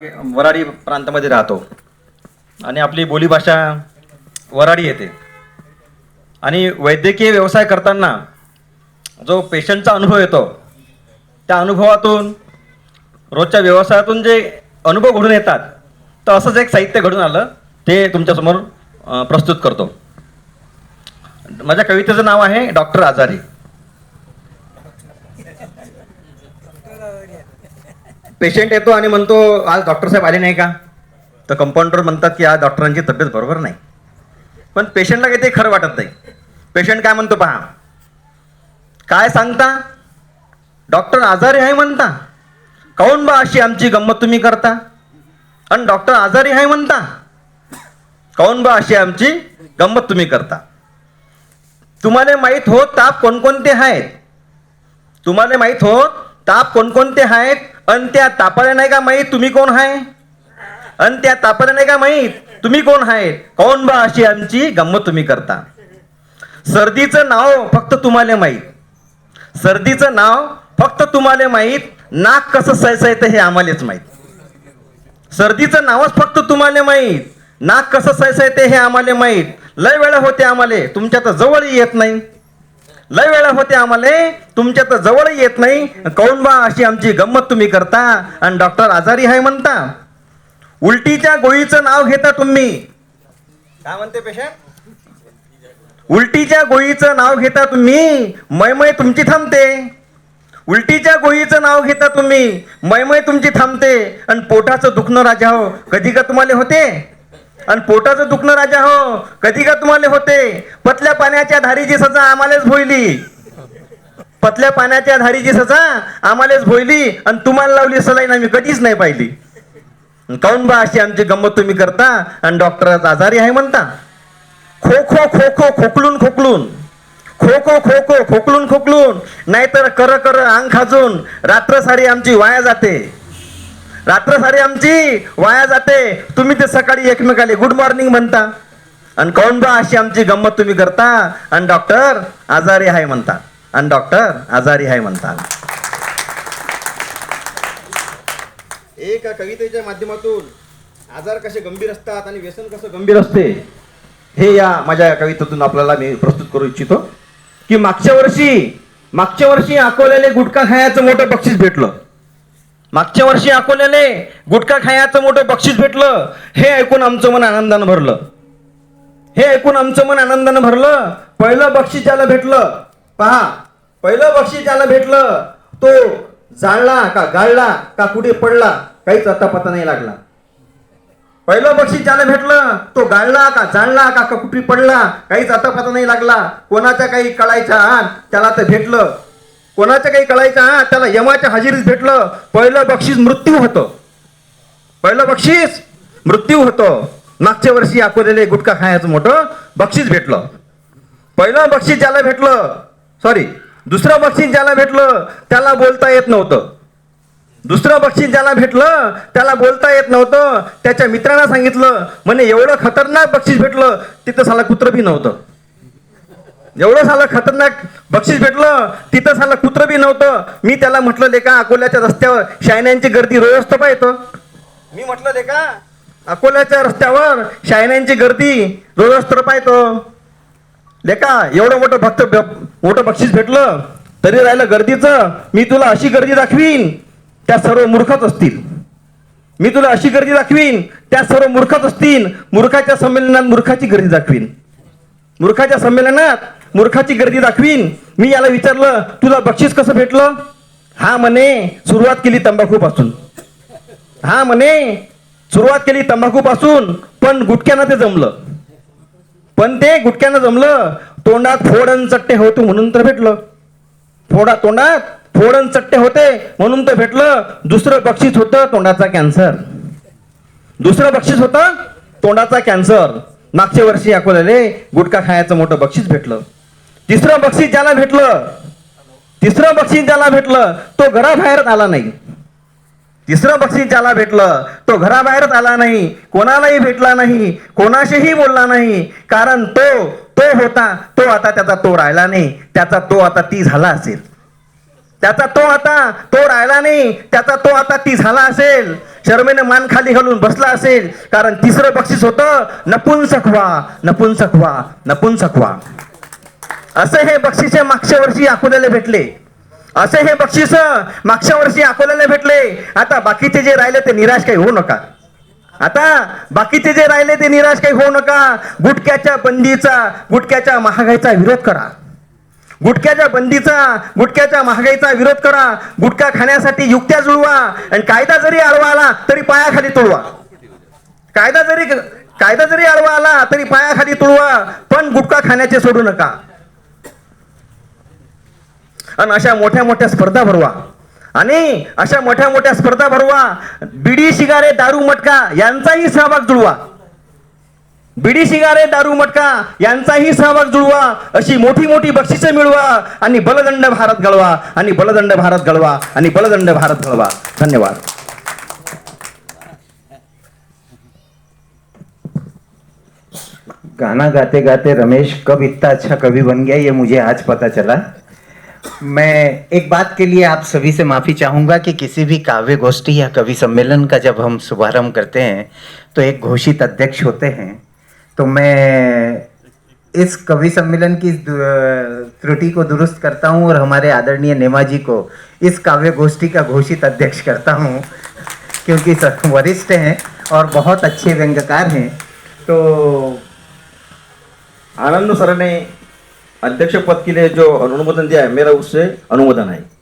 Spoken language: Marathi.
वराडी प्रांतामध्ये राहतो. आणि आपली बोलीभाषा वराडी येते. आणि वैद्यकीय व्यवसाय करताना जो पेशंटचा अनुभव येतो त्या अनुभवातून रोजच्या व्यवसायातून जे अनुभव घडून येतात तर असंच एक साहित्य घडून आलं ते तुमच्यासमोर प्रस्तुत करतो. माझ्या कवितेचं नाव आहे डॉक्टर आजारी. पेशंट येतो आणि म्हणतो आज डॉक्टर साहेब आले नाही का? तर कंपाऊंडर म्हणतात की आज डॉक्टरांची तब्येत बरोबर नाही. पण पेशंटला काही ते खरं वाटत नाही. पेशंट काय म्हणतो पहा काय सांगता? डॉक्टर आजारी आहे म्हणता. काऊन बा अशी आमची गंमत तुम्ही करता? आणि डॉक्टर आजारी आहे म्हणता. काऊन बा अशी आमची गंमत तुम्ही करता? तुम्हाला माहीत हो ताप कोणकोणते आहेत? तुम्हाला माहीत हो ताप कोणकोणते आहेत? अन त्या तापाला नाही का माहीत तुम्ही कोण आहे? अन त्या तापाला नाही का माहीत तुम्ही कोण आहे कोण बा अशी आमची गंमत तुम्ही करता? सर्दीचं नाव फक्त तुम्हाला माहीत. सर्दीचं नाव फक्त तुम्हाला माहीत. नाक कसं सयसायचं हे आम्हालाच माहीत. सर्दीचं नावच फक्त तुम्हाला माहीत. नाक कसं सळसळते हे आम्हाला माहीत. लय वेळा होते आम्हाला. तुमच्या तर जवळ येत नाही. लय वेळा होते आम्हाला. तुमच्या तर जवळ येत नाही. काऊन बा अशी आमची गंमत तुम्ही करता? आणि डॉक्टर आजारी आहे म्हणता. उलटीच्या गोळीचं नाव घेता तुम्ही. काय म्हणते पेशंट उलटीच्या गोळीचं नाव घेता तुम्ही. मैमय तुमची थांबते. उलटीच्या गोळीचं नाव घेता तुम्ही. मैमय तुमची थांबते. आणि पोटाचं दुखणं राजा हो. कधी का तुम्हाला होते? आणि पोटाचं दुखणं राजा हो. कधी का तुम्हाला होते? पतल्या पाण्याच्या धारीची सजा आम्हालाच भोयली. पतल्या पाण्याच्या धारीची सजा आम्हालाच भोयली आणि तुम्हाला लावली सलाईन आम्ही कधीच नाही पाहिली. काऊन बा अशी आमची गंमत तुम्ही करता? आणि डॉक्टर आजारी आहे म्हणता. खो खो खो खो खोकलून खोकलून. खो खो खो खो खोकलून खोकलून. नाहीतर कर कर अंग खाजून. रात्र सारी आमची वाया जाते. रात्र सारी आमची वाया जाते. तुम्ही ते सकाळी एकमेकाले गुड मॉर्निंग म्हणता. आणि काऊन बा अशी आमची गंमत तुम्ही करता? आणि डॉक्टर आजारी आहे म्हणता. आणि डॉक्टर आजारी आहे म्हणता. एका कवितेच्या माध्यमातून आजार कसे गंभीर असतात आणि व्यसन कसं गंभीर असते हे या माझ्या कवितेतून आपल्याला मी प्रस्तुत करू इच्छितो. की मागच्या वर्षी मागच्या वर्षी अकोल्याले गुटखा खायचं मोठं बक्षीस भेटलं. मागच्या वर्षी अकोल्याले गुटखा खायचं मोठं बक्षीस भेटलं. हे ऐकून आमचं मन आनंदानं भरलं. हे ऐकून आमचं मन आनंदानं भरलं. पहिलं बक्षीस ज्याला भेटलं पहा पहिलं बक्षीस ज्याला भेटलं तो जाळला का गाळला का कुठे पडला काहीच आता पता नाही लागला. पहिलं बक्षीस ज्याला भेटलं तो गाळला का जाळला का कुठे पडला काहीच आता पता नाही लागला. कोणाच्या काही कळायच्या आत त्याला तर भेटलं. कोणाच्या काही कळायचं? हा त्याला यमाच्या हजेरीत भेटलं. पहिलं बक्षीस मृत्यू होतं. पहिलं बक्षीस मृत्यू होतं. मागच्या वर्षी अकोलेले गुटखा खायचं मोठं बक्षीस भेटलं. पहिलं बक्षीस ज्याला भेटलं सॉरी दुसरं बक्षीस ज्याला भेटलं त्याला बोलता येत नव्हतं. दुसरं बक्षीस ज्याला भेटलं त्याला बोलता येत नव्हतं. त्याच्या मित्रांना सांगितलं म्हणे एवढं खतरनाक बक्षीस भेटलं तिथं साला कुत्र बी नव्हतं. एवढं साला खतरनाक बक्षीस भेटलं तिथं साला कुत्र बी नव्हतं. मी त्याला म्हटलं लेका अकोल्याच्या रस्त्यावर शायन्यांची गर्दी रोज असतं पाहतो मी म्हटलं लेका अकोल्याच्या रस्त्यावर शायन्यांची गर्दी रोज असतं पाहतो लेका एवढं मोठं भक्त मोठं बक्षीस भेटलं तरी राहिलं गर्दीचं. मी तुला अशी गर्दी दाखवीन त्या सर्व मूर्खच असतील. मी तुला अशी गर्दी दाखवीन त्या सर्व मूर्खच असतील. मूर्खाच्या संमेलनात मूर्खाची गर्दी दाखवीन. मूर्खाच्या संमेलनात मूर्खाची गर्दी दाखवीन. मी याला विचारलं तुला बक्षीस कसं भेटलं? हा म्हणे सुरुवात केली तंबाखूपासून. हा म्हणे सुरुवात केली तंबाखूपासून पण गुटक्यानं ते जमलं. पण ते गुटक्यानं जमलं तोंडात फोडण चट्टे होते म्हणून तर भेटलं. फोडा तोंडात फोडण चट्टे होते म्हणून तर भेटलं दुसरं बक्षीस होतं तोंडाचा कॅन्सर. दुसरं बक्षीस होतं तोंडाचा कॅन्सर. मागच्या वर्षी अकोल्याले गुटखा खायचं मोठं बक्षीस भेटलं. तिसरं बक्षीस ज्याला भेटलं तिसरं बक्षीस ज्याला भेटलं तो घराबाहेरच आला नाही. तिसरं बक्षीस ज्याला भेटलं तो घराबाहेरच आला नाही कोणालाही भेटला नाही कोणाशीही बोलला नाही कारण तो तो होता तो आता त्याचा तो राहिला नाही त्याचा तो आता ती झाला असेल. त्याचा तो आता तो राहिला नाही त्याचा तो आता ती झाला असेल. शर्मेने मान खाली घालून बसला असेल कारण तिसरं बक्षीस होतं नपुंसक व्हा नपुंसक व्हा नपुंसकवा. व्हा असे हे बक्षीस मागच्या वर्षी अकोल्याला भेटले. असे हे बक्षीस मागच्या वर्षी अकोल्याला भेटले. आता बाकीचे जे राहिले ते निराश काही होऊ नका. आता बाकीचे जे राहिले ते निराश काही होऊ नका. गुटख्याच्या बंदीचा गुटख्याच्या महागाईचा विरोध करा. गुटख्याच्या बंदीचा गुटख्याच्या महागाईचा विरोध करा. गुटखा खाण्यासाठी युक्त्या जुळवा आणि कायदा जरी आळवा आला तरी पायाखाली तुळवा. कायदा जरी कायदा जरी आळवा आला तरी पायाखाली तुळवा. पण गुटखा खाण्याचे सोडू नका. आणि अशा मोठ्या मोठ्या स्पर्धा भरवा. आणि अशा मोठ्या मोठ्या स्पर्धा भरवा. बिडी शिगारे दारू मटका यांचाही सहभाग जुळवा. बिडी शिगारे दारू मटका यांचाही सहभाग जुळवा. अशी मोठी मोठी बक्षिसं मिळवा आणि बलदंड भारत घडवा आणि बलदंड भारत घडवा आणि बलदंड भारत घडवा धन्यवाद. गाना गाते गाते रमेश कब इतना अच्छा कवि बन गया ये मुझे आज पता चला. मैं एक बात के लिए आप सभी से माफ़ी चाहूँगा कि किसी भी काव्य गोष्ठी या कवि सम्मेलन का जब हम शुभारंभ करते हैं तो एक घोषित अध्यक्ष होते हैं। तो मैं इस कवि सम्मेलन की त्रुटि को दुरुस्त करता हूँ और हमारे आदरणीय नेमा जी को इस काव्य गोष्ठी का घोषित अध्यक्ष करता हूँ, क्योंकि वरिष्ठ हैं और बहुत अच्छे व्यंग्यकार हैं। तो आनंद सर ने अध्यक्ष पद के लिए जो अनुमोदन दिया है मेरा उससे अनुमोदन है।